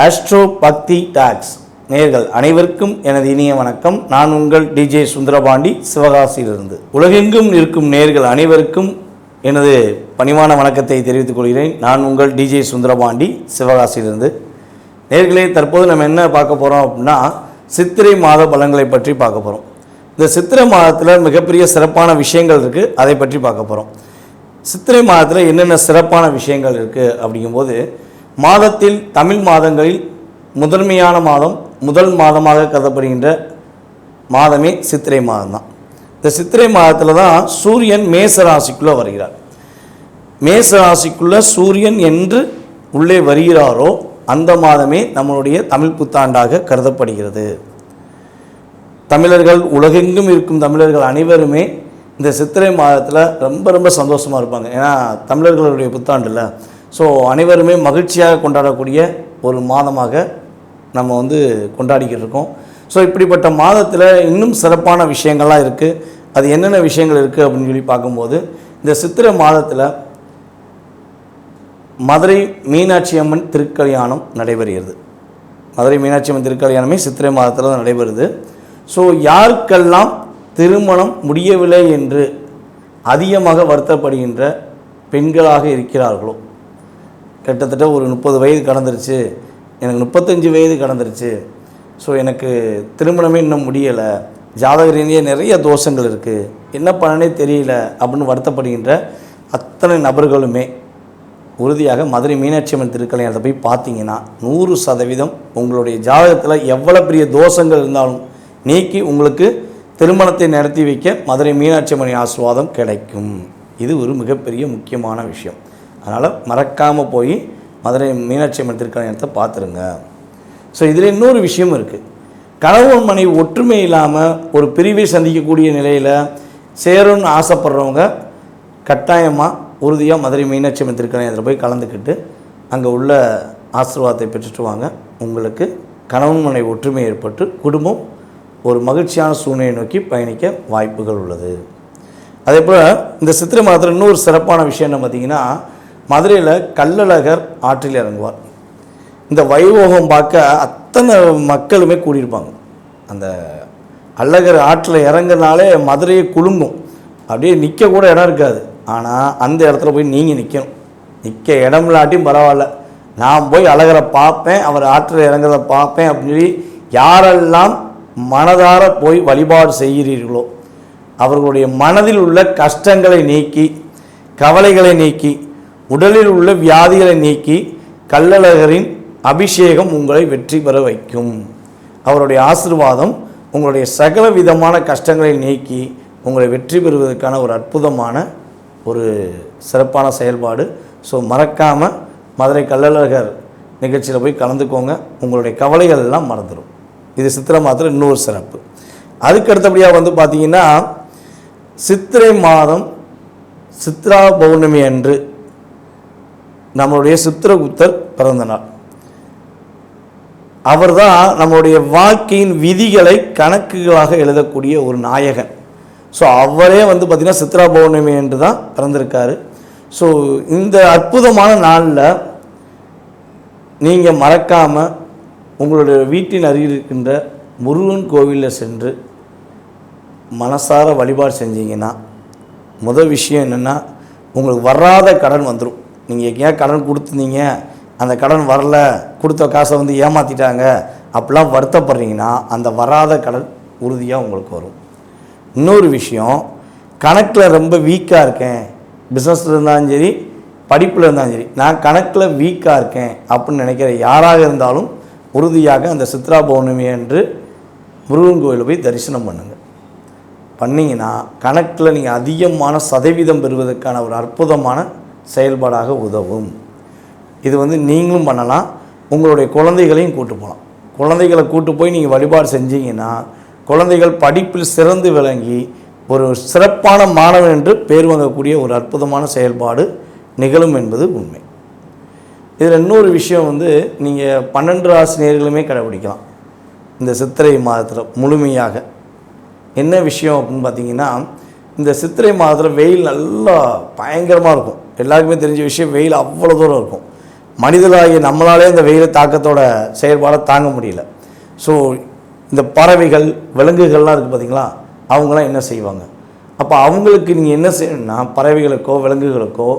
Astro பக்தி tax நேர்கள் அனைவருக்கும் எனது இனிய வணக்கம். நான் உங்கள் டிஜே சுந்தரபாண்டி சிவகாசியிலிருந்து. உலகெங்கும் இருக்கும் நேர்கள் அனைவருக்கும் எனது பணிவான வணக்கத்தை தெரிவித்துக் கொள்கிறேன். நான் உங்கள் டிஜே சுந்தரபாண்டி சிவகாசியிலிருந்து. நேர்களே தற்போது நம்ம என்ன பார்க்க போகிறோம் அப்படின்னா சித்திரை மாத பலன்களை பற்றி பார்க்க போகிறோம் இந்த சித்திரை மாதத்தில் மிகப்பெரிய சிறப்பான விஷயங்கள் இருக்குது அதை பற்றி பார்க்க போகிறோம் சித்திரை மாதத்தில் என்னென்ன சிறப்பான விஷயங்கள் இருக்குது அப்படிங்கும்போது மாதத்தில் தமிழ் மாதங்களில் முதன்மையான மாதம் முதல் மாதமாக கருதப்படுகின்ற மாதமே சித்திரை மாதம்தான். இந்த சித்திரை மாதத்தில் தான் சூரியன் மேச ராசிக்குள்ளே வருகிறார். மேச ராசிக்குள்ளே சூரியன் என்று உள்ளே வருகிறாரோ அந்த மாதமே நம்மளுடைய தமிழ் புத்தாண்டாக கருதப்படுகிறது. தமிழர்கள் உலகெங்கும் இருக்கும் தமிழர்கள் அனைவருமே இந்த சித்திரை மாதத்தில் ரொம்ப ரொம்ப சந்தோஷமாக இருப்பாங்க. ஏன்னா தமிழர்களுடைய புத்தாண்டில் ஸோ அனைவருமே மகிழ்ச்சியாக கொண்டாடக்கூடிய ஒரு மாதமாக நம்ம வந்து கொண்டாடிக்கிட்டு இருக்கோம். ஸோ இப்படிப்பட்ட மாதத்தில் இன்னும் சிறப்பான விஷயங்கள்லாம் இருக்குது அது என்னென்ன விஷயங்கள் இருக்குது அப்படின்னு சொல்லி பார்க்கும்போது இந்த சித்திரை மாதத்தில் மதுரை மீனாட்சி அம்மன் திருக்கல்யாணம் நடைபெறுகிறது. மதுரை மீனாட்சி அம்மன் திருக்கல்யாணமே சித்திரை மாதத்தில் தான் நடைபெறுது. ஸோ யாருக்கெல்லாம் திருமணம் முடியவில்லை என்று அதிகமாக வருத்தப்படுகின்ற பெண்களாக இருக்கிறார்களோ கிட்டத்தட்ட ஒரு முப்பது வயது கடந்துருச்சு. எனக்கு முப்பத்தஞ்சு வயது கடந்துருச்சு. ஸோ எனக்கு திருமணமே இன்னும் முடியலை. ஜாதக ரீதியாக நிறைய தோஷங்கள் இருக்குது என்ன பண்ணனே தெரியல அப்படின்னு வருத்தப்படுகின்ற அத்தனை நபர்களுமே உறுதியாக மதுரை மீனாட்சி அம்மன் திருக்கல்யாணத்தை போய் பார்த்தீங்கன்னா நூறு சதவீதம் உங்களுடைய ஜாதகத்தில் எவ்வளோ பெரிய தோஷங்கள் இருந்தாலும் நீக்கி உங்களுக்கு திருமணத்தை நடத்தி வைக்க மதுரை மீனாட்சி அம்மன் ஆசீர்வாதம் கிடைக்கும். இது ஒரு மிகப்பெரிய முக்கியமான விஷயம். அதனால் மறக்காமல் போய் மதுரை மீனாட்சி அம்மன் திருக்கல்யாணத்தை பார்த்துருங்க. ஸோ இதில் இன்னொரு விஷயம் இருக்குது கணவன் மனைவி ஒற்றுமை இல்லாமல் ஒரு பிரிவை சந்திக்கக்கூடிய நிலையில் சேரும்னு ஆசைப்படுறவங்க கட்டாயமாக உறுதியாக மதுரை மீனாட்சி அம்மன் திருக்கல்யாணத்தில் போய் கலந்துக்கிட்டு அங்கே உள்ள ஆசீர்வாதத்தை பெற்றுட்டு வாங்க. உங்களுக்கு கணவன் மனைவி ஒற்றுமை ஏற்பட்டு குடும்பம் ஒரு மகிழ்ச்சியான சூழ்நிலையை நோக்கி பயணிக்க வாய்ப்புகள் உள்ளது. அதே போல் இந்த சித்திரை மாதத்தில் இன்னொரு சிறப்பான விஷயம் என்ன பார்த்திங்கன்னா மதுரையில் கள்ளழகர் ஆற்றில் இறங்குவார். இந்த வைபோகம் பார்க்க அத்தனை மக்களுமே கூடியிருப்பாங்க. அந்த அழகர் ஆற்றில் இறங்குனாலே மதுரையை குலுங்கும். அப்படியே நிற்க கூட இடம் இருக்காது. ஆனால் அந்த இடத்துல போய் நீங்கள் நிற்கணும் நிற்க இடம் இல்லாட்டியும் பரவாயில்ல. நான் போய் அழகரை பார்ப்பேன் அவர் ஆற்றில் இறங்குறத பார்ப்பேன் அப்படின்னு சொல்லி யாரெல்லாம் மனதார போய் வழிபாடு செய்கிறீர்களோ அவர்களுடைய மனதில் உள்ள கஷ்டங்களை நீக்கி கவலைகளை நீக்கி உடலில் உள்ள வியாதிகளை நீக்கி கள்ளழகரின் அபிஷேகம் உங்களை வெற்றி பெற வைக்கும். அவருடைய ஆசிர்வாதம் உங்களுடைய சகல விதமான கஷ்டங்களை நீக்கி உங்களை வெற்றி பெறுவதற்கான ஒரு அற்புதமான ஒரு சிறப்பான செயல்பாடு. ஸோ மறக்காமல் மதுரை கள்ளழகர் நிகழ்ச்சியில் போய் கலந்துக்கோங்க. உங்களுடைய கவலைகள் எல்லாம் மறந்துடும் இது சித்திரை மாதத்தில் இன்னொரு சிறப்பு. அதுக்கு அடுத்தபடியாக வந்து பார்த்தீங்கன்னா சித்திரை மாதம் சித்ரா பௌர்ணமி அன்று நம்மளுடைய சித்திரகுப்தர் பிறந்த நாள் அவர் தான் நம்மளுடைய வாழ்க்கையின் விதிகளை கணக்குகளாக எழுதக்கூடிய ஒரு நாயகன். ஸோ அவரே வந்து பார்த்திங்கன்னா சித்ரா பௌர்ணமி என்று தான் பிறந்திருக்காரு. ஸோ இந்த அற்புதமான நாளில் நீங்கள் மறக்காமல் உங்களுடைய வீட்டின் அருகில் இருக்கின்ற முருகன் கோவிலில் சென்று மனசார வழிபாடு செஞ்சீங்கன்னா முதல் விஷயம் என்னென்னா உங்களுக்கு வராத கடன் வந்துடும் நீங்கள் எங்கேயா கடன் கொடுத்துருந்தீங்க? அந்த கடன் வரல கொடுத்த காசை வந்து ஏமாற்றிட்டாங்க அப்படிலாம் வருத்தப்படுறீங்கன்னா அந்த வராத கடன் உறுதியாக உங்களுக்கு வரும். இன்னொரு விஷயம் கணக்கில் ரொம்ப வீக்காக இருக்கேன். பிஸ்னஸில் இருந்தாலும் சரி படிப்பில் இருந்தாலும் சரி நான் கணக்கில் வீக்காக இருக்கேன் அப்படின்னு நினைக்கிற யாராக இருந்தாலும் உறுதியாக அந்த சித்ரா பௌர்ணமி என்று முருகன் கோயிலில் போய் தரிசனம் பண்ணுங்கள் பண்ணிங்கன்னா கணக்கில் நீங்கள் அதிகமான சதவீதம் பெறுவதற்கான ஒரு அற்புதமான செயல்பாடாக உதவும். இது வந்து நீங்களும் பண்ணலாம். உங்களுடைய குழந்தைகளையும் கூட்டு போகலாம். குழந்தைகளை கூட்டு போய் நீங்கள் வழிபாடு செஞ்சீங்கன்னா குழந்தைகள் படிப்பில் சிறந்து விளங்கி ஒரு சிறப்பான மாணவன் என்று பேர் வாங்கக்கூடிய ஒரு அற்புதமான செயல்பாடு நிகழும் என்பது உண்மை. இதில் இன்னொரு விஷயம் வந்து நீங்கள் பன்னெண்டு ஆசிரியர்களுமே கடைபிடிக்கலாம். இந்த சித்திரை மாதத்தில் முழுமையாக. என்ன விஷயம் அப்படின்னு பார்த்தீங்கன்னா இந்த சித்திரை மாதத்தில் வெயில் நல்லா பயங்கரமாக இருக்கும். எல்லாருக்குமே தெரிஞ்ச விஷயம் வெயில் அவ்வளோ தூரம் இருக்கும். மனிதராகிய நம்மளாலே இந்த வெயில் தாக்கத்தோட செயல்பாடை தாங்க முடியல. ஸோ இந்த பறவைகள் விலங்குகள்லாம் இருக்குது பார்த்தீங்களா அவங்களாம் என்ன செய்வாங்க? அப்போ அவங்களுக்கு நீங்கள் என்ன செய்யணும்னா பறவைகளுக்கோ விலங்குகளுக்கோ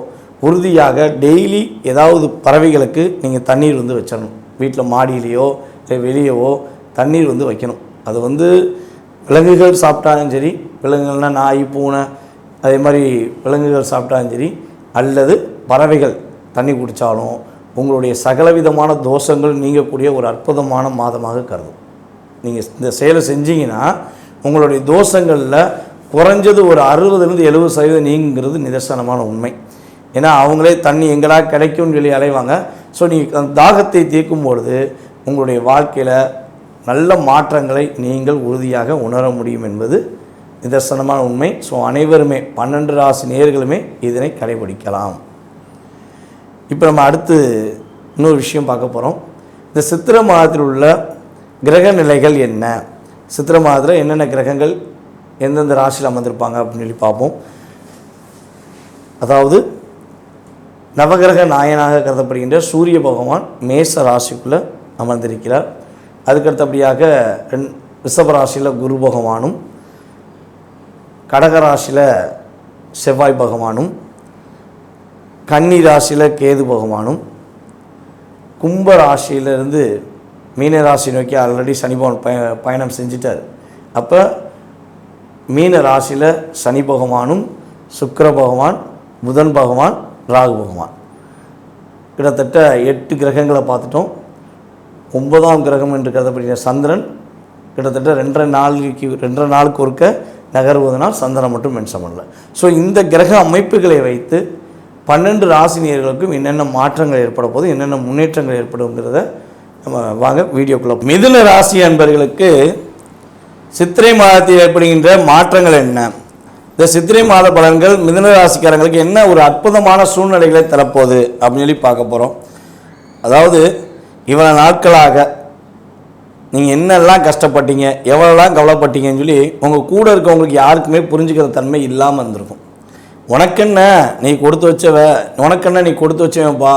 உறுதியாக டெய்லி ஏதாவது பறவைகளுக்கு நீங்கள் தண்ணீர் வந்து வச்சிடணும். வீட்டில் மாடியிலையோ இல்லை வெளியவோ தண்ணீர் வந்து வைக்கணும். அது வந்து விலங்குகள் சாப்பிட்டாலும் சரி விலங்குகள்னால் நாய் பூனை அதே மாதிரி விலங்குகள் சாப்பிட்டாலும் சரி அல்லது பறவைகள் தண்ணி குடித்தாலும் உங்களுடைய சகலவிதமான தோஷங்கள் நீங்கக்கூடிய ஒரு அற்புதமான மாதமாக கருதும். நீங்கள் இந்த செயலை செஞ்சீங்கன்னா உங்களுடைய தோஷங்களில் குறைஞ்சது ஒரு அறுபதுலேருந்து எழுபது சதவீதம் நீங்கிறது நிதர்சனமான உண்மை. ஏன்னா அவங்களே தண்ணி எங்கடா கிடைக்கும்னு சொல்லி அலைவாங்க. ஸோ நீங்கள் அந்த தாகத்தை தீர்க்கும் பொழுது உங்களுடைய வாழ்க்கையில் நல்ல மாற்றங்களை நீங்கள் உறுதியாக உணர முடியும் என்பது நிதர்சனமான உண்மை. ஸோ அனைவருமே பன்னெண்டு ராசி நேயர்களுமே இதனை கடைபிடிக்கலாம். இப்போ நம்ம அடுத்து இன்னொரு விஷயம் பார்க்க போகிறோம் இந்த சித்திரை மாதத்தில் உள்ள கிரக நிலைகள் என்ன? சித்திரை மாதத்தில் என்னென்ன கிரகங்கள் எந்தெந்த ராசியில் அமர்ந்திருப்பாங்க அப்படின்னு சொல்லி பார்ப்போம். அதாவது நவகிரக நாயனாக கருதப்படுகின்ற சூரிய பகவான் மேச ராசிக்குள்ளே அமர்ந்திருக்கிறார். அதுக்கடுத்தபடியாக ரெண் ரிஷப ராசியில் குரு பகவானும் கடகராசியில் செவ்வாய் பகவானும் கன்னி ராசியில் கேது பகவானும் கும்ப ராசியிலிருந்து மீன நோக்கி ஆல்ரெடி சனி பகவான் பய பயணம் செஞ்சிட்டார். அப்போ மீன ராசியில் சனி பகவானும் சுக்கர பகவான் புதன் பகவான் ராகு பகவான். கிட்டத்தட்ட எட்டு கிரகங்களை பார்த்துட்டோம். ஒன்பதாம் கிரகம் என்று கருதப்படுகிற சந்திரன் கிட்டத்தட்ட ரெண்டரை நாளுக்கு ரெண்டரை நாளுக்கு ஒருக்க நகர்வதனால் சந்திரன் மட்டும் மென்ஷன் பண்ணல. ஸோ இந்த கிரக அமைப்புகளை வைத்து பன்னெண்டு ராசினியர்களுக்கும் என்னென்ன மாற்றங்கள் ஏற்பட போது என்னென்ன முன்னேற்றங்கள் ஏற்படுங்கிறத நம்ம வாங்க வீடியோக்குள்ள மிதுன ராசி அன்பர்களுக்கு சித்திரை மாதத்தில் ஏற்படுகின்ற மாற்றங்கள் என்ன? இந்த சித்திரை மாத பலன்கள் மிதுன ராசிக்காரங்களுக்கு என்ன ஒரு அற்புதமான சூழ்நிலைகளை தரப்போகுது அப்படின்னு சொல்லி பார்க்க போகிறோம் அதாவது இவ்வளோ நாட்களாக நீங்கள் என்னெல்லாம் கஷ்டப்பட்டீங்க எவ்வளோலாம் கவலைப்பட்டீங்கன்னு சொல்லி உங்கள் கூட இருக்கவங்களுக்கு யாருக்குமே புரிஞ்சுக்கிற தன்மை இல்லாமல் இருந்திருக்கும். உனக்கென்ன நீ கொடுத்து வச்சவ உனக்கென்ன நீ கொடுத்து வச்சவன்ப்பா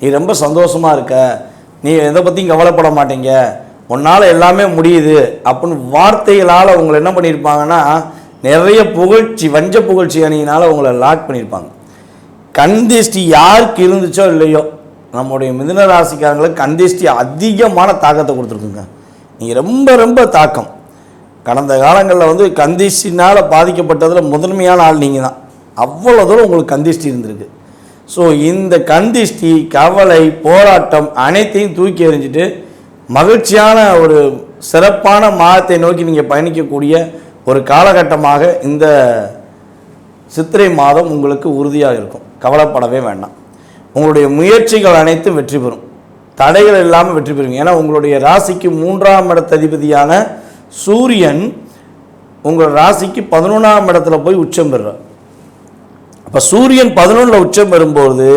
நீ ரொம்ப சந்தோஷமாக இருக்க நீ எதை பற்றியும் கவலைப்பட மாட்டீங்க உன்னால் எல்லாமே முடியுது அப்படின்னு வார்த்தைகளால் உங்களை என்ன பண்ணியிருப்பாங்கன்னா நிறைய புகழ்ச்சி வஞ்ச புகழ்ச்சி அணியினால் உங்களை லாக் பண்ணியிருப்பாங்க. கந்திஷ்டி யாருக்கு இருந்துச்சோ இல்லையோ நம்முடைய மிதுன ராசிக்காரங்களுக்கு கந்திஷ்டி அதிகமான தாக்கத்தை கொடுத்துருக்குங்க. ரொம்ப ரொம்ப தாக்கம். கடந்த காலங்களில் வந்து கந்திஷ்டினால் பாதிக்கப்பட்டதில் முதன்மையான ஆள் நீங்கள் தான் அவ்வளோ தூரம் உங்களுக்கு கந்திஷ்டி இருந்திருக்கு. ஸோ இந்த கந்திஷ்டி கவலை போராட்டம் அனைத்தையும் தூக்கி எறிஞ்சிட்டு மகிழ்ச்சியான ஒரு சிறப்பான மாதத்தை நோக்கி நீங்கள் பயணிக்கக்கூடிய ஒரு காலகட்டமாக இந்த சித்திரை மாதம் உங்களுக்கு உறுதியாக இருக்கும். கவலைப்படவே வேண்டாம். உங்களுடைய முயற்சிகள் அனைத்தும் வெற்றி பெறும். தடைகள் இல்லாமல் வெற்றி பெறுவீங்க. ஏன்னா உங்களுடைய ராசிக்கு மூன்றாம் இடத்ததிபதியான சூரியன் உங்கள் ராசிக்கு பதினொன்றாம் இடத்துல போய் உச்சம் பெறுறார். அப்போ சூரியன் பதினொன்றில் உச்சம் பெறும்போது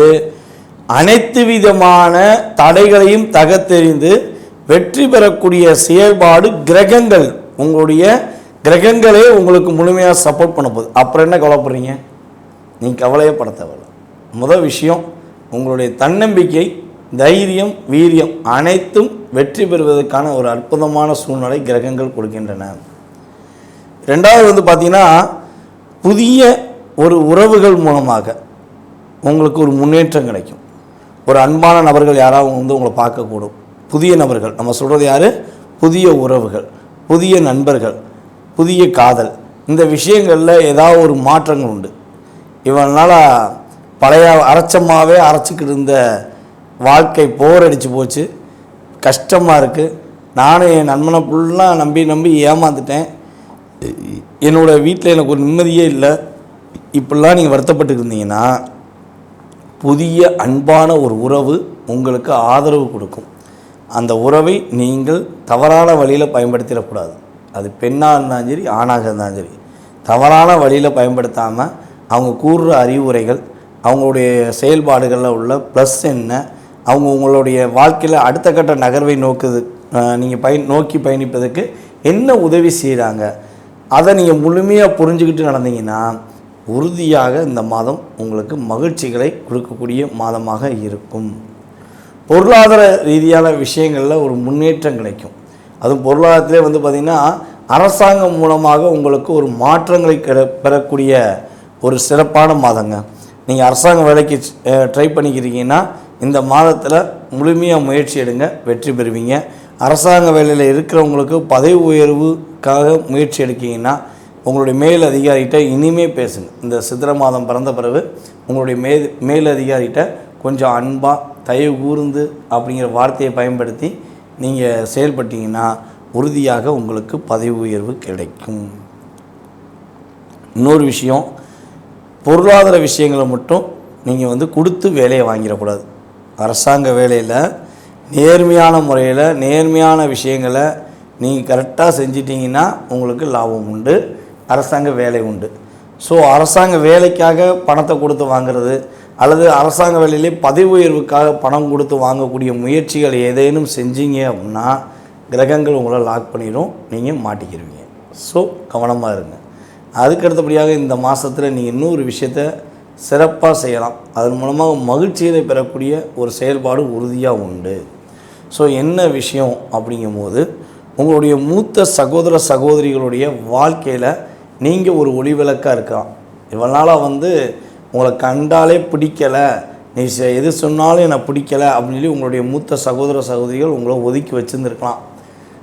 அனைத்து விதமான தடைகளையும் தகத்தெறிந்து வெற்றி பெறக்கூடிய செயல்பாடு கிரகங்கள் உங்களுடைய கிரகங்களே உங்களுக்கு முழுமையாக சப்போர்ட் பண்ண போகுது. அப்புறம் என்ன கவலைப்படுறீங்க? நீங்கள் கவலையே பட முதல் விஷயம் உங்களுடைய தன்னம்பிக்கை தைரியம் வீரியம் அனைத்தும் வெற்றி பெறுவதற்கான ஒரு அற்புதமான சூழ்நிலை கிரகங்கள் கொடுக்கின்றன. ரெண்டாவது வந்து பார்த்தீங்கன்னா புதிய ஒரு உறவுகள் மூலமாக உங்களுக்கு ஒரு முன்னேற்றம் கிடைக்கும். ஒரு அன்பான நபர்கள் யாராவது வந்து உங்களை பார்க்கக்கூடும். புதிய நபர்கள் நம்ம சொல்கிறது யார்? புதிய உறவுகள் புதிய நண்பர்கள் புதிய காதல். இந்த விஷயங்களில் ஏதாவது ஒரு மாற்றங்கள் உண்டு. இவனால் பழைய அரைச்சமாகவே அரைச்சிக்கிட்டு இருந்த வாழ்க்கை போர் அடித்து போச்சு. கஷ்டமாக இருக்குது நானும் என் நண்பனை ஃபுல்லாக நம்பி நம்பி ஏமாந்துட்டேன். என்னோடய வீட்டில் எனக்கு ஒரு நிம்மதியே இல்லை. இப்படிலாம் நீங்கள் வருத்தப்பட்டு இருந்தீங்கன்னா புதிய அன்பான ஒரு உறவு உங்களுக்கு ஆதரவு கொடுக்கும். அந்த உறவை நீங்கள் தவறான வழியில் பயன்படுத்திடக்கூடாது. அது பெண்ணாக இருந்தாலும் சரி ஆணாக இருந்தாலும் சரி. தவறான வழியில் பயன்படுத்தாமல் அவங்க கூறுற அறிவுரைகள் அவங்களுடைய செயல்பாடுகளில் உள்ள ப்ளஸ் என்ன அவங்க உங்களுடைய வாழ்க்கையில் அடுத்த கட்ட நகர்வை நோக்குது நீங்கள் பயன் நோக்கி பயணிப்பதற்கு என்ன உதவி செய்கிறாங்க அதை நீங்கள் முழுமையாக புரிஞ்சுக்கிட்டு நடந்தீங்கன்னா உறுதியாக இந்த மாதம் உங்களுக்கு மகிழ்ச்சிகளை கொடுக்கக்கூடிய மாதமாக இருக்கும். பொருளாதார ரீதியான விஷயங்களில் ஒரு முன்னேற்றம் கிடைக்கும். அதுவும் பொருளாதாரத்திலே வந்து பார்த்திங்கன்னா அரசாங்கம் மூலமாக உங்களுக்கு ஒரு மாற்றங்களை கிட பெறக்கூடிய ஒரு சிறப்பான மாதங்க. நீங்கள் அரசாங்க வேலைக்கு ட்ரை பண்ணிக்கிறீங்கன்னா இந்த மாதத்தில் முழுமையாக முயற்சி எடுங்க வெற்றி பெறுவீங்க. அரசாங்க வேலையில் இருக்கிறவங்களுக்கு பதவி உயர்வுக்காக முயற்சி எடுக்கீங்கன்னா உங்களுடைய மேல் அதிகாரிகிட்ட இனிமே பேசுங்க. இந்த சித்திரை மாதம் பிறந்த பிறகு உங்களுடைய மே மேல் அதிகாரிகிட்ட கொஞ்சம் அன்பாக தயவு கூர்ந்து அப்படிங்கிற வார்த்தையை பயன்படுத்தி நீங்கள் செயல்பட்டீங்கன்னா உறுதியாக உங்களுக்கு பதவி உயர்வு கிடைக்கும். இன்னொரு விஷயம் பொருளாதார விஷயங்களை மட்டும் நீங்கள் வந்து கொடுத்து வேலையை வாங்கிடக்கூடாது. அரசாங்க வேலையில் நேர்மையான முறையில் நேர்மையான விஷயங்களை நீங்கள் கரெக்டாக செஞ்சிட்டிங்கன்னா உங்களுக்கு லாபம் உண்டு அரசாங்க வேலை உண்டு. ஸோ அரசாங்க வேலைக்காக பணத்தை கொடுத்து வாங்குறது அல்லது அரசாங்க வேலையிலே பதவி உயர்வுக்காக பணம் கொடுத்து வாங்கக்கூடிய முயற்சிகள் ஏதேனும் செஞ்சீங்க அப்படின்னா கிரகங்கள் உங்களை லாக் பண்ணிடும் நீங்கள் மாட்டிக்கிடுவீங்க ஸோ கவனமாக இருங்க. அதுக்கு அடுத்தபடியாக இந்த மாதத்தில் நீங்கள் இன்னொரு விஷயத்த சிறப்பாக செய்யலாம். அதன் மூலமாக மகிழ்ச்சியை பெறக்கூடிய ஒரு செயல்பாடு உறுதியாக உண்டு. ஸோ என்ன விஷயம் அப்படிங்கும்போது உங்களுடைய மூத்த சகோதர சகோதரிகளுடைய வாழ்க்கையில் நீங்கள் ஒரு ஒளிவிளக்காக இருக்கலாம். இவ்வளோ நாளாக வந்து உங்களை கண்டாலே பிடிக்கலை நீ எது சொன்னாலும் எனக்கு பிடிக்கலை அப்படின்னு சொல்லி உங்களுடைய மூத்த சகோதர சகோதரிகள் உங்களை ஒதுக்கி வச்சுருந்துருக்கலாம்.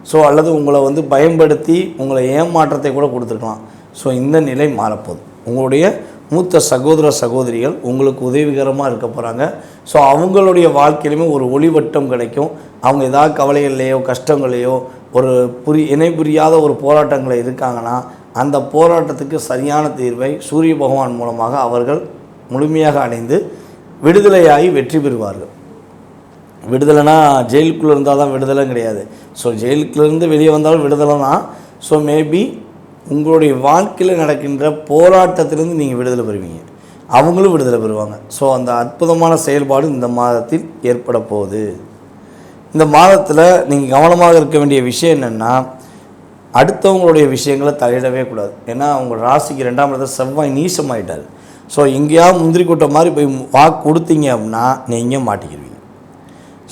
ஸோ அல்லது உங்களை வந்து பயன்படுத்தி உங்களை ஏமாற்றத்தை கூட கொடுத்துருக்கலாம். ஸோ இந்த நிலை மாறப்போகுது. உங்களுடைய மூத்த சகோதர சகோதரிகள் உங்களுக்கு உதவிகரமாக இருக்க போகிறாங்க ஸோ அவங்களுடைய வாழ்க்கையிலுமே ஒரு ஒளிவட்டம் கிடைக்கும். அவங்க ஏதாவது கவலைகள்லையோ கஷ்டங்களையோ ஒரு புரி இணை புரியாத ஒரு போராட்டங்களில் இருக்காங்கன்னா அந்த போராட்டத்துக்கு சரியான தீர்வை சூரிய பகவான் மூலமாக அவர்கள் முழுமையாக அடைந்து விடுதலையாகி வெற்றி பெறுவார்கள். விடுதலைனா ஜெயிலுக்குள்ளே இருந்தால் தான் விடுதலை கிடையாது. ஸோ ஜெயிலுக்குள்ளேருந்து வெளியே வந்தாலும் விடுதலை தான் ஸோ மேபி உங்களுடைய வாழ்க்கையில் நடக்கின்ற போராட்டத்திலிருந்து நீங்கள் விடுதலை பெறுவீங்க. அவங்களும் விடுதலை பெறுவாங்க. ஸோ அந்த அற்புதமான செயல்பாடு இந்த மாதத்தில் ஏற்பட போகுது. இந்த மாதத்தில் நீங்கள் கவனமாக இருக்க வேண்டிய விஷயம் என்னென்னா அடுத்தவங்களுடைய விஷயங்களை தலையிடவே கூடாது. ஏன்னா அவங்க ராசிக்கு ரெண்டாம் இடத்துல செவ்வாய் நீசமாயிட்டார். ஸோ எங்கேயாவது முந்திரி கூட்டம் மாதிரி போய் வாக்கு கொடுத்தீங்க அப்படின்னா நீங்கள் மாட்டிக்கிடுவீங்க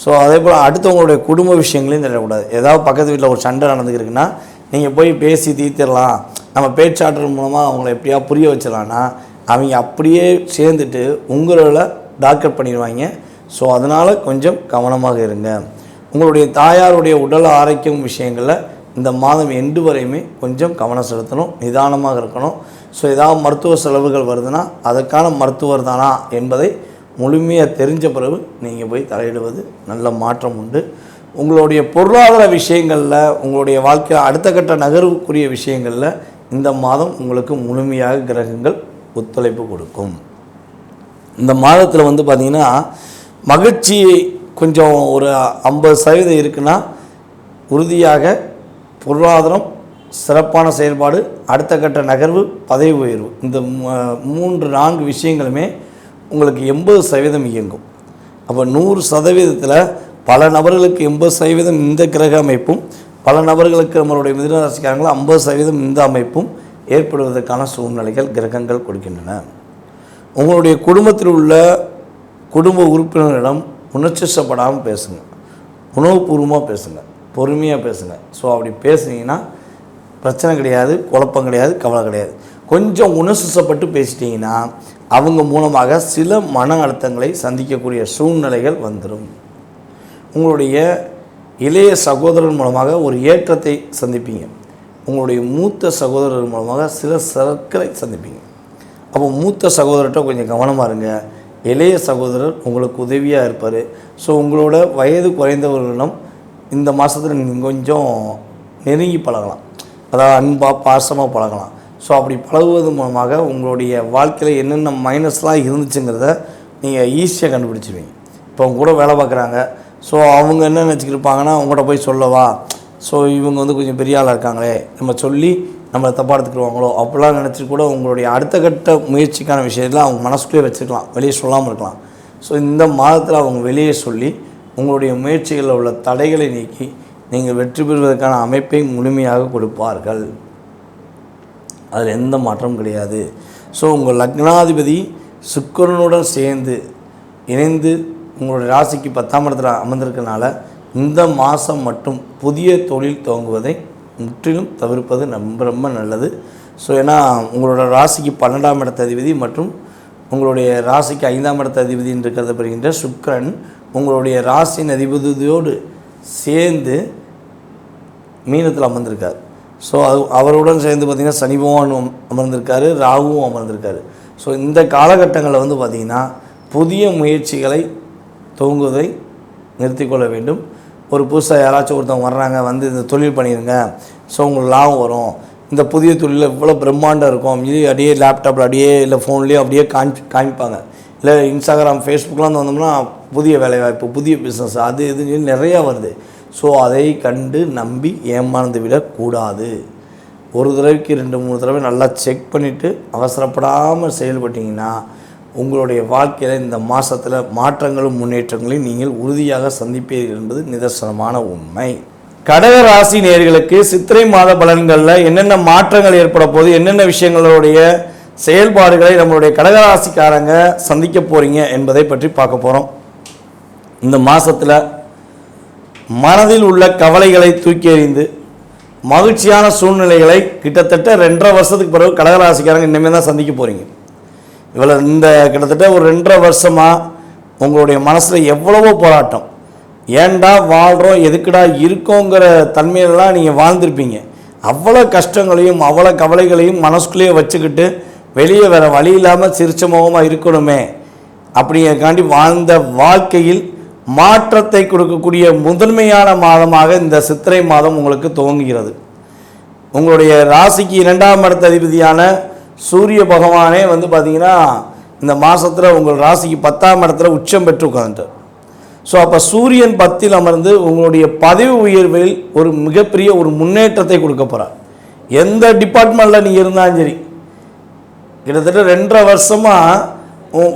ஸோ அதே போல் அடுத்தவங்களுடைய குடும்ப விஷயங்களையும் தெரியக்கூடாது ஏதாவது பக்கத்து வீட்டில் ஒரு சண்டை நடந்துக்கிருக்குன்னா நீங்கள் போய் பேசி தீர்த்திடலாம். நம்ம பேச்சாற்றல் மூலமாக அவங்கள எப்படியா புரிய வச்சிடலான்னா அவங்க அப்படியே சேர்ந்துட்டு உங்களோட டாக்டர் பண்ணிடுவாங்க. ஸோ அதனால் கொஞ்சம் கவனமாக இருங்க. உங்களுடைய தாயாருடைய உடல் ஆரோக்கியம் விஷயங்களில் இந்த மாதம் எண்டு வரையுமே கொஞ்சம் கவனம் செலுத்தணும் நிதானமாக இருக்கணும். ஸோ ஏதாவது மருத்துவ செலவுகள் வருதுன்னா அதற்கான மருத்துவர் தானா என்பதை முழுமையாக தெரிஞ்ச பிறகு நீங்கள் போய் தலையிடுவது நல்ல மாற்றம் உண்டு. உங்களுடைய பொருளாதார விஷயங்களில் உங்களுடைய வாழ்க்கையில் அடுத்த கட்ட நகர்வுக்குரிய விஷயங்களில் இந்த மாதம் உங்களுக்கு முழுமையாக கிரகங்கள் ஒத்துழைப்பு கொடுக்கும். இந்த மாதத்தில் வந்து பார்த்திங்கன்னா மகிழ்ச்சி கொஞ்சம் ஒரு ஐம்பது சதவீதம் இருக்குன்னா உறுதியாக பொருளாதாரம் சிறப்பான செயல்பாடு அடுத்த கட்ட நகர்வு பதவி உயர்வு. இந்த மூன்று நான்கு விஷயங்களுமே உங்களுக்கு எண்பது சதவீதம் இயங்கும். அப்போ நூறு சதவீதத்தில் பல நபர்களுக்கு எண்பது சதவீதம் இந்த கிரக அமைப்பும் பல நபர்களுக்கு நம்மளுடைய மிதனராசிக்காரங்களும் ஐம்பது சதவீதம் இந்த அமைப்பும் ஏற்படுவதற்கான சூழ்நிலைகள் கிரகங்கள் கொடுக்கின்றன. உங்களுடைய குடும்பத்தில் உள்ள குடும்ப உறுப்பினர்களிடம் உணர்ச்சிசப்படாமல் பேசுங்க. உணவுபூர்வமாக பேசுங்க. பொறுமையாக பேசுங்க. ஸோ அப்படி பேசுனீங்கன்னா பிரச்சனை கிடையாது குழப்பம் கிடையாது கவலை கிடையாது. கொஞ்சம் உணர்ச்சிசப்பட்டு பேசிட்டீங்கன்னா அவங்க மூலமாக சில மன அழுத்தங்களை சந்திக்கக்கூடிய சூழ்நிலைகள் வந்துடும் உங்களுடைய இளைய சகோதரர் மூலமாக ஒரு ஏற்றத்தை சந்திப்பீங்க. உங்களுடைய மூத்த சகோதரர் மூலமாக சில சர்க்களை சந்திப்பீங்க. அப்போ மூத்த சகோதரர்கிட்ட கொஞ்சம் கவனமாக இருங்க. இளைய சகோதரர் உங்களுக்கு உதவியாக இருப்பார். ஸோ உங்களோட வயது குறைந்தவர்களிடம் இந்த மாதத்தில் நீங்கள் கொஞ்சம் நெருங்கி பழகலாம். அதாவது அன்பாக பாசமாக பழகலாம். ஸோ அப்படி பழகுவது மூலமாக உங்களுடைய வாழ்க்கையில் என்னென்ன மைனஸ்லாம் இருந்துச்சுங்கிறத நீங்கள் ஈஸியாக கண்டுபிடிச்சிருவீங்க. இப்போ உங்க கூட வேலை பார்க்குறாங்க. ஸோ அவங்க என்ன நினச்சிக்கிருப்பாங்கன்னா அவங்கள்ட்ட போய் சொல்லவா? ஸோ இவங்க வந்து கொஞ்சம் பெரிய ஆளாக இருக்காங்களே நம்ம சொல்லி நம்மளை தப்பாக எடுத்துக்கிடுவாங்களோ அப்படிலாம் நினச்சி கூட உங்களுடைய அடுத்த கட்ட முயற்சிக்கான விஷயத்தில் அவங்க மனசுக்குள்ளே வச்சுக்கலாம் வெளியே சொல்லாமல் இருக்கலாம். ஸோ இந்த மாதத்தில் அவங்க வெளியே சொல்லி உங்களுடைய முயற்சிகளில் உள்ள தடைகளை நீக்கி நீங்கள் வெற்றி பெறுவதற்கான அமைப்பை முழுமையாக கொடுப்பார்கள். அதில் எந்த மாற்றமும் கிடையாது. ஸோ உங்கள் லக்னாதிபதி சுக்கரனுடன் சேர்ந்து இணைந்து உங்களுடைய ராசிக்கு பத்தாம் இடத்துல அமர்ந்திருக்கனால இந்த மாதம் மட்டும் புதிய தொழில் துவங்குவதை முற்றிலும் தவிர்ப்பது ரொம்ப ரொம்ப நல்லது. ஸோ ஏன்னா உங்களோட ராசிக்கு பன்னெண்டாம் இடத்த அதிபதி மற்றும் உங்களுடைய ராசிக்கு ஐந்தாம் இடத்த அதிபதி என்று கருதப்படுகின்ற சுக்கரன் உங்களுடைய ராசியின் அதிபதியோடு சேர்ந்து மீனத்தில் அமர்ந்திருக்கார். ஸோ அது அவருடன் சேர்ந்து பார்த்திங்கன்னா சனி பகவான் அமர்ந்திருக்காரு ராகுவும் அமர்ந்திருக்காரு. ஸோ இந்த காலகட்டங்களில் வந்து பார்த்திங்கன்னா புதிய முயற்சிகளை துவங்குவதை நிறுத்திக்கொள்ள வேண்டும். ஒரு புதுசாக யாராச்சும் ஒருத்தவங்க வர்றாங்க வந்து இந்த தொழில் பண்ணிடுங்க ஸோ உங்களுக்கு லாபம் வரும். இந்த புதிய தொழிலில் இவ்வளோ பிரம்மாண்டம் இருக்கும். இது அப்படியே லேப்டாப்பில் அப்படியே இல்லை ஃபோன்லேயே அப்படியே காமி காமிப்பாங்க. இல்லை இன்ஸ்டாகிராம் ஃபேஸ்புக்லாம் வந்தோம்னா புதிய வேலைவாய்ப்பு புதிய பிஸ்னஸ் அது இது நிறையா வருது. ஸோ அதை கண்டு நம்பி ஏமாந்து விடக்கூடாது. ஒரு தடவைக்கு ரெண்டு மூணு தடவை நல்லா செக் பண்ணிவிட்டு அவசரப்படாமல் செயல்பட்டிங்கன்னா உங்களுடைய வாழ்க்கையில் இந்த மாதத்தில் மாற்றங்களும் முன்னேற்றங்களையும் நீங்கள் உறுதியாக சந்திப்பீர்கள் என்பது நிதர்சனமான உண்மை. கடக ராசி நேயர்களுக்கு சித்திரை மாத பலன்களில் என்னென்ன மாற்றங்கள் ஏற்பட போது என்னென்ன விஷயங்களுடைய செயல்பாடுகளை நம்மளுடைய கடகராசிக்காரங்க சந்திக்க போகிறீங்க என்பதை பற்றி பார்க்க போகிறோம் இந்த மாதத்தில் மனதில் உள்ள கவலைகளை தூக்கி எறிந்து மகிழ்ச்சியான சூழ்நிலைகளை கிட்டத்தட்ட ரெண்டரை வருஷத்துக்கு பிறகு கடகராசிக்காரங்க இனிமேல் தான் சந்திக்க போகிறீங்க இவ்வளோ இந்த கிட்டத்தட்ட ஒரு ரெண்டரை வருஷமாக உங்களுடைய மனசில் எவ்வளவோ போராட்டம். ஏன்டா வாழ்கிறோம் எதுக்குடா இருக்கோங்கிற தன்மையிலலாம் நீங்கள் வாழ்ந்திருப்பீங்க. அவ்வளோ கஷ்டங்களையும் அவ்வளோ கவலைகளையும் மனசுக்குள்ளேயே வச்சுக்கிட்டு வெளியே வேறு வழி இல்லாமல் சிரிச்ச முகமாக இருக்கணுமே. அப்படிங்கிறக்காண்டி வாழ்ந்த வாழ்க்கையில் மாற்றத்தை கொடுக்கக்கூடிய முதன்மையான மாதமாக இந்த சித்திரை மாதம் உங்களுக்கு துவங்குகிறது. உங்களுடைய ராசிக்கு இரண்டாம் இடத்த அதிபதியான சூரிய பகவானே வந்து பார்த்தீங்கன்னா இந்த மாதத்தில் உங்கள் ராசிக்கு பத்தாம் இடத்துல உச்சம் பெற்று உட்காந்துட்டு ஸோ அப்போ சூரியன் பத்தில் அமர்ந்து உங்களுடைய பதவி உயர்வில் ஒரு மிகப்பெரிய ஒரு முன்னேற்றத்தை கொடுக்க போகிறார் எந்த டிபார்ட்மெண்ட்டில் நீங்கள் இருந்தாலும் சரி கிட்டத்தட்ட ரெண்டரை வருஷமாக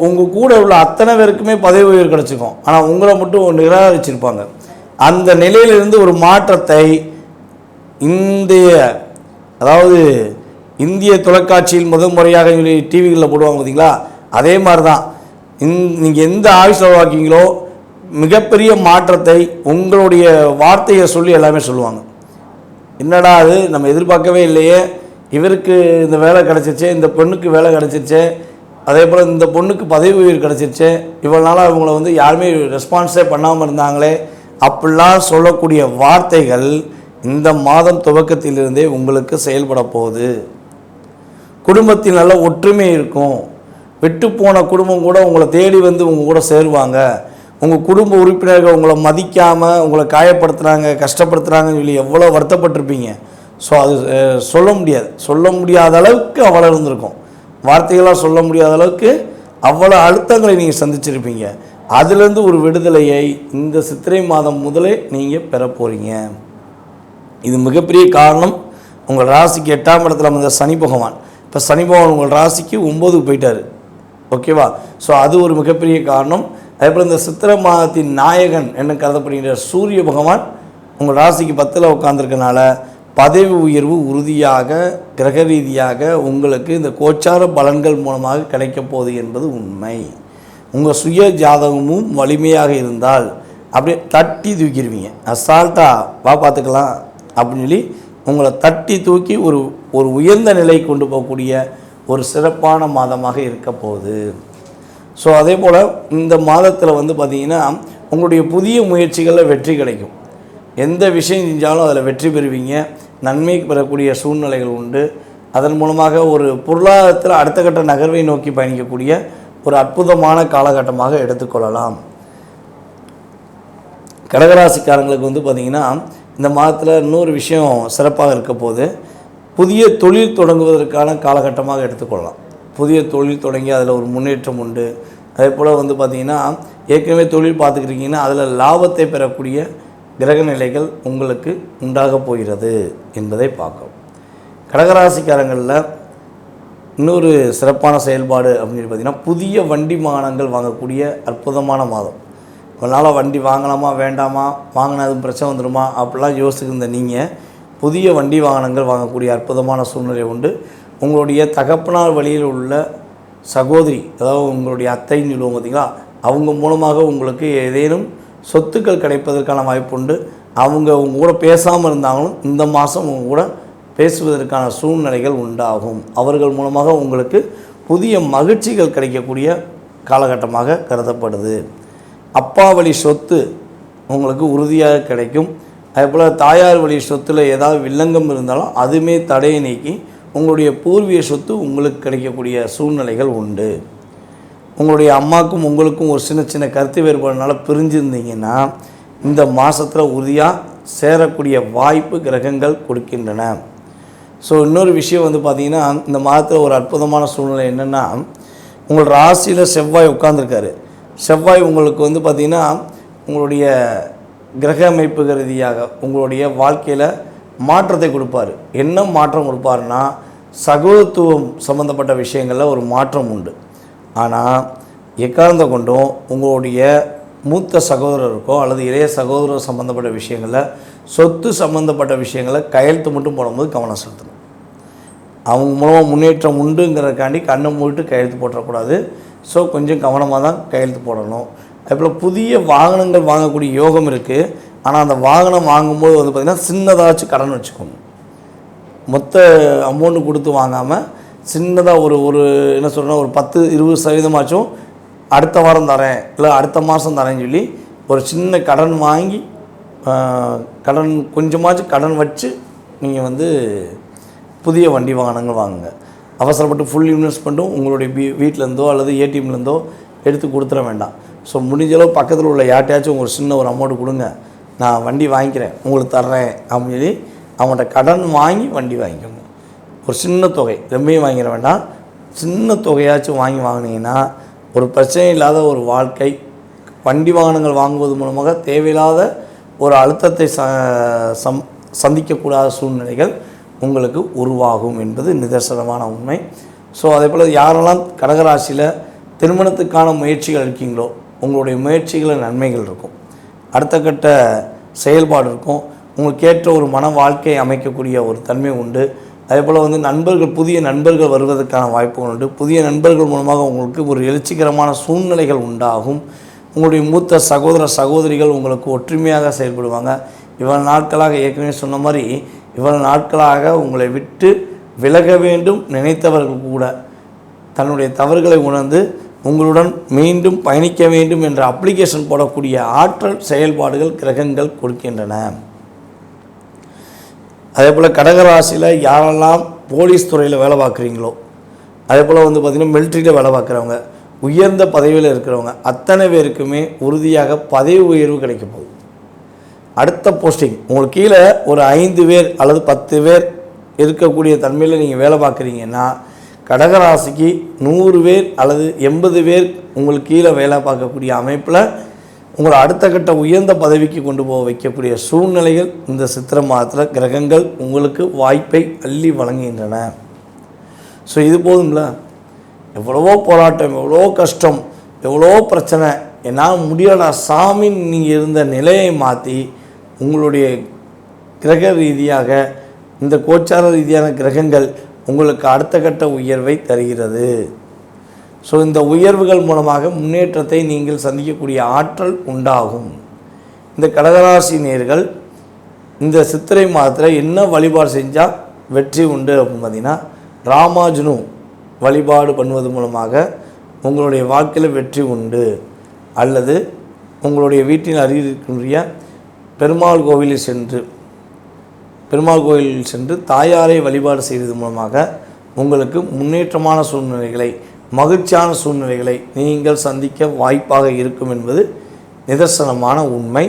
உங்கள் கூட உள்ள அத்தனை பேருக்குமே பதவி உயர்வு கிடச்சிக்கும். ஆனால் உங்களை மட்டும் நிராகரிச்சிருப்பாங்க. அந்த நிலையிலிருந்து ஒரு மாற்றத்தை இந்திய அதாவது இந்திய தொலைக்காட்சியில் முதல் முறையாக டிவிகளில் போடுவாங்க பார்த்தீங்களா? அதே மாதிரி தான் இந் நீங்கள் எந்த ஆயுஷ் உருவாக்கிங்களோ மிகப்பெரிய மாற்றத்தை உங்களுடைய வார்த்தையை சொல்லி எல்லாமே சொல்லுவாங்க. என்னடா அது? நம்ம எதிர்பார்க்கவே இல்லையே. இவருக்கு இந்த வேலை கிடச்சிருச்சே இந்த பொண்ணுக்கு வேலை கிடச்சிருச்சே அதே போல் இந்த பொண்ணுக்கு பதவி உயர்வு கிடச்சிருச்சு இவ்வளோ நாளாக அவங்கள வந்து யாருமே ரெஸ்பான்ஸே பண்ணாமல் இருந்தாங்களே அப்படிலாம் சொல்லக்கூடிய வார்த்தைகள் இந்த மாதம் துவக்கத்திலிருந்தே உங்களுக்கு செயல்பட போகுது. குடும்பத்தில் நல்ல ஒற்றுமை இருக்கும். வெட்டு போன குடும்பம் கூட உங்களை தேடி வந்து உங்கள் கூட சேருவாங்க. உங்கள் குடும்ப உறுப்பினர்கள் உங்களை மதிக்காமல் உங்களை காயப்படுத்துகிறாங்க கஷ்டப்படுத்துகிறாங்கன்னு சொல்லி எவ்வளோ வருத்தப்பட்டிருப்பீங்க. ஸோ அது சொல்ல முடியாது. சொல்ல முடியாத அளவுக்கு அவ்வளோ இருந்திருக்கும். வார்த்தைகளாக சொல்ல முடியாத அளவுக்கு அவ்வளோ அழுத்தங்களை நீங்கள் சந்திச்சிருப்பீங்க. அதுலேருந்து ஒரு விடுதலையை இந்த சித்திரை மாதம் முதலே நீங்கள் பெற போகிறீங்க இது மிகப்பெரிய காரணம். உங்கள் ராசிக்கு எட்டாம் இடத்துல அமைந்த சனி பகவான். இப்போ சனி பகவான் உங்கள் ராசிக்கு ஒம்போதுக்கு போயிட்டார். ஓகேவா ஸோ அது ஒரு மிகப்பெரிய காரணம். அதேபோல் இந்த சித்திரை மாதத்தின் நாயகன் என்ன கருதப்படுகின்ற சூரிய பகவான் உங்கள் ராசிக்கு பத்தில் உட்காந்துருக்கனால பதவி உயர்வு உறுதியாக கிரக ரீதியாக உங்களுக்கு இந்த கோச்சார பலன்கள் மூலமாக கிடைக்கப் போகுது என்பது உண்மை. உங்கள் சுய ஜாதகமும் வலிமையாக இருந்தால் அப்படியே தட்டி தூக்கிடுவீங்க. அசால்ட்டாக வா பார்த்துக்கலாம் அப்படின்னு சொல்லி உங்களை தட்டி தூக்கி ஒரு ஒரு உயர்ந்த நிலை கொண்டு போகக்கூடிய ஒரு சிறப்பான மாதமாக இருக்க போகுது. ஸோ அதே போல் இந்த மாதத்தில் வந்து பார்த்திங்கன்னா உங்களுடைய புதிய முயற்சிகளில் வெற்றி கிடைக்கும். எந்த விஷயம் செஞ்சாலும் அதில் வெற்றி பெறுவீங்க. நன்மை பெறக்கூடிய சூழ்நிலைகள் உண்டு. அதன் மூலமாக ஒரு பொருளாதாரத்தில் அடுத்த கட்ட நகர்வை நோக்கி பயணிக்கக்கூடிய ஒரு அற்புதமான காலகட்டமாக எடுத்துக்கொள்ளலாம். கடகராசிக்காரங்களுக்கு வந்து பார்த்திங்கன்னா இந்த மாதத்தில் இன்னொரு விஷயம் சிறப்பாக இருக்க போது புதிய தொழில் தொடங்குவதற்கான காலகட்டமாக எடுத்துக்கொள்ளலாம். புதிய தொழில் தொடங்கி அதில் ஒரு முன்னேற்றம் உண்டு. அதே போல் வந்து பார்த்திங்கன்னா ஏற்கனவே தொழில் பார்த்துக்கிட்டிங்கன்னா அதில் லாபத்தை பெறக்கூடிய கிரக நிலைகள் உங்களுக்கு உண்டாக போகிறது என்பதை பார்க்கும் கடகராசிக்காரங்களில் இன்னொரு சிறப்பான செயல்பாடு அப்படின்னு சொல்லி பார்த்தீங்கன்னா புதிய வண்டி வாகனங்கள் வாங்கக்கூடிய அற்புதமான மாதம். உங்களால் வண்டி வாங்கலாமா வேண்டாமா வாங்கினா பிரச்சனை வந்துடுமா? அப்படிலாம் யோசிச்சுருந்த நீங்கள் புதிய வண்டி வாகனங்கள் வாங்கக்கூடிய அற்புதமான சூழ்நிலை உண்டு. உங்களுடைய தகப்பனார் வழியில் உள்ள சகோதரி அதாவது உங்களுடைய அத்தைன்னு சொல்லுவோம் பார்த்தீங்களா அவங்க மூலமாக உங்களுக்கு ஏதேனும் சொத்துக்கள் கிடைப்பதற்கான வாய்ப்பு உண்டு. அவங்க உங்க கூட பேசாமல் இருந்தாலும் இந்த மாதம் உங்க கூட பேசுவதற்கான சூழ்நிலைகள் உண்டாகும். அவர்கள் மூலமாக உங்களுக்கு புதிய மகிழ்ச்சிகள் கிடைக்கக்கூடிய காலகட்டமாக கருதப்படுது. அப்பா வழி சொத்து உங்களுக்கு உறுதியாக கிடைக்கும். அதேபோல் தாயார் வழி சொத்தில் ஏதாவது வில்லங்கம் இருந்தாலும் அதுவுமே தடையை நீக்கி உங்களுடைய பூர்வீக சொத்து உங்களுக்கு கிடைக்கக்கூடிய சூழ்நிலைகள் உண்டு. உங்களுடைய அம்மாக்கும் உங்களுக்கும் ஒரு சின்ன சின்ன கருத்து வேறுபாடுனால பிரிஞ்சிருந்தீங்கன்னா இந்த மாதத்தில் உறுதியாக சேரக்கூடிய வாய்ப்பு கிரகங்கள் கொடுக்கின்றன. ஸோ இன்னொரு விஷயம் வந்து பார்த்திங்கன்னா இந்த மாதத்தில் ஒரு அற்புதமான சூழ்நிலை என்னென்னா உங்கள் ராசியில் செவ்வாய் உட்காந்துருக்காரு செவ்வாய் உங்களுக்கு வந்து பார்த்திங்கன்னா உங்களுடைய கிரக அமைப்பு ரீதியாக உங்களுடைய வாழ்க்கையில் மாற்றத்தை கொடுப்பார். என்ன மாற்றம் கொடுப்பாருன்னா சகோதரத்துவம் சம்மந்தப்பட்ட விஷயங்களில் ஒரு மாற்றம் உண்டு. ஆனால் எக்காரணத்தை கொண்டும் உங்களுடைய மூத்த சகோதரருக்கோ அல்லது இளைய சகோதரர் சம்மந்தப்பட்ட விஷயங்களில் சொத்து சம்மந்தப்பட்ட விஷயங்களை கையெழுத்து மட்டும் போடும்போது கவனம் செலுத்தணும். அவங்க மூலமாக முன்னேற்றம் உண்டுங்கிறதுக்காண்டி கண்ணை மூடிட்டு கையெழுத்து போட்டுறக்கூடாது. ஸோ கொஞ்சம் கவனமாக தான் கையெழுத்து போடணும். அதுபோல் புதிய வாகனங்கள் வாங்கக்கூடிய யோகம் இருக்குது ஆனால் அந்த வாகனம் வாங்கும்போது வந்து பார்த்திங்கன்னா சின்னதாச்சும் கடன் வச்சுக்கணும். மொத்த அமௌண்ட்டு கொடுத்து வாங்காமல் சின்னதாக ஒரு ஒரு என்ன சொல்கிறேன்னா ஒரு பத்து இருபது சதவீதமாச்சும் அடுத்த வாரம் தரேன் இல்லை அடுத்த மாதம் தரேன்னு சொல்லி ஒரு சின்ன கடன் வாங்கி கடன் கொஞ்சமாச்சும் கடன் வச்சு நீங்கள் வந்து புதிய வண்டி வாகனங்கள் வாங்குங்க. அவசரப்பட்டு ஃபுல் இன்வெஸ்ட்மெண்ட்டும் உங்களுடைய வீ வீட்டிலேருந்தோ அல்லது ஏடிஎம்லேருந்தோ எடுத்து கொடுத்துட வேண்டாம். ஸோ முடிஞ்ச அளவு பக்கத்தில் உள்ள யார்ட்டையாச்சும் ஒரு சின்ன ஒரு அமௌண்ட் கொடுங்க. நான் வண்டி வாங்கிக்கிறேன் உங்களுக்கு தர்றேன் அப்படின்னு சொல்லி அவங்கள்ட்ட கடன் வாங்கி வண்டி வாங்கிக்கோங்க ஒரு சின்ன தொகை ரொம்பையும் வாங்கிட வேண்டாம். சின்ன தொகையாச்சும் வாங்கி வாங்கினீங்கன்னா ஒரு பிரச்சனை இல்லாத ஒரு வாழ்க்கை வண்டி வாகனங்கள் வாங்குவது மூலமாக தேவையில்லாத ஒரு அழுத்தத்தை ச சம் சந்திக்கக்கூடாத சூழ்நிலைகள் உங்களுக்கு உருவாகும் என்பது நிதர்சனமான உண்மை. ஸோ அதே போல் யாரெல்லாம் கடகராசியில் திருமணத்துக்கான முயற்சிகள் இருக்கீங்களோ உங்களுடைய முயற்சிகளில் நன்மைகள் இருக்கும். அடுத்த கட்ட செயல்பாடு இருக்கும். உங்களுக்கு ஏற்ற ஒரு மன வாழ்க்கையை அமைக்கக்கூடிய ஒரு தன்மை உண்டு. அதே போல் வந்து நண்பர்கள் புதிய நண்பர்கள் வருவதற்கான வாய்ப்புகள் உண்டு. புதிய நண்பர்கள் மூலமாக உங்களுக்கு ஒரு எழுச்சிகரமான சூழ்நிலைகள் உண்டாகும். உங்களுடைய மூத்த சகோதர சகோதரிகள் உங்களுக்கு ஒற்றுமையாக செயல்படுவாங்க. இவ்வளவு நாட்களாக ஏற்கனவே சொன்ன மாதிரி இவ்வளவு நாட்களாக உங்களை விட்டு விலக வேண்டும் நினைத்தவர்கள் கூட தன்னுடைய தவறுகளை உணர்ந்து உங்களுடன் மீண்டும் பயணிக்க வேண்டும் என்ற அப்ளிகேஷன் போடக்கூடிய ஆற்றல் செயல்பாடுகள் கிரகங்கள் கொடுக்கின்றன. அதே போல் கடகராசியில் யாரெல்லாம் போலீஸ் துறையில் வேலை பார்க்குறீங்களோ அதே போல் வந்து பார்த்திங்கன்னா மிலிட்ரியில் வேலை பார்க்குறவங்க உயர்ந்த பதவியில் இருக்கிறவங்க அத்தனை பேருக்குமே உறுதியாக பதவி உயர்வு கிடைக்க போகுது. அடுத்த போஸ்டிங் உங்களுக்கு கீழே ஒரு ஐந்து பேர் அல்லது பத்து பேர் இருக்கக்கூடிய தன்மையில் நீங்கள் வேலை பார்க்குறீங்கன்னா கடகராசிக்கு நூறு பேர் அல்லது எண்பது பேர் உங்களுக்கு கீழே வேலை பார்க்கக்கூடிய அமைப்பில் உங்களை அடுத்த கட்ட உயர்ந்த பதவிக்கு கொண்டு போக வைக்கக்கூடிய சூழ்நிலைகள் இந்த சித்திரை மாதத்தில் கிரகங்கள் உங்களுக்கு வாய்ப்பை அள்ளி வழங்குகின்றன. ஸோ இது போதும்ல? எவ்வளவோ போராட்டம் எவ்வளோ கஷ்டம் எவ்வளோ பிரச்சனை. என்னால் முடியலை சாமின்னு நீங்கள் இருந்த நிலையை மாற்றி உங்களுடைய கிரக ரீதியாக இந்த கோச்சார ரீதியான கிரகங்கள் உங்களுக்கு அடுத்த கட்ட உயர்வை தருகிறது. ஸோ இந்த உயர்வுகள் மூலமாக முன்னேற்றத்தை நீங்கள் சந்திக்கக்கூடிய ஆற்றல் உண்டாகும். இந்த கடகராசி நேர்கள் இந்த சித்திரை மாதத்தில் என்ன வழிபாடு செஞ்சால் வெற்றி உண்டு அப்படின்னு பார்த்தீங்கன்னா ராமாஜுனு வழிபாடு பண்ணுவது மூலமாக உங்களுடைய வாழ்க்கையில் வெற்றி உண்டு. அல்லது உங்களுடைய வீட்டின் அருகில் இருக்கக்கூடிய பெருமாள் கோவிலில் சென்று பெருமாள் கோயிலில் சென்று தாயாரை வழிபாடு செய்வது மூலமாக உங்களுக்கு முன்னேற்றமான சூழ்நிலைகளை மகிழ்ச்சியான சூழ்நிலைகளை நீங்கள் சந்திக்க வாய்ப்பாக இருக்கும் என்பது நிதர்சனமான உண்மை.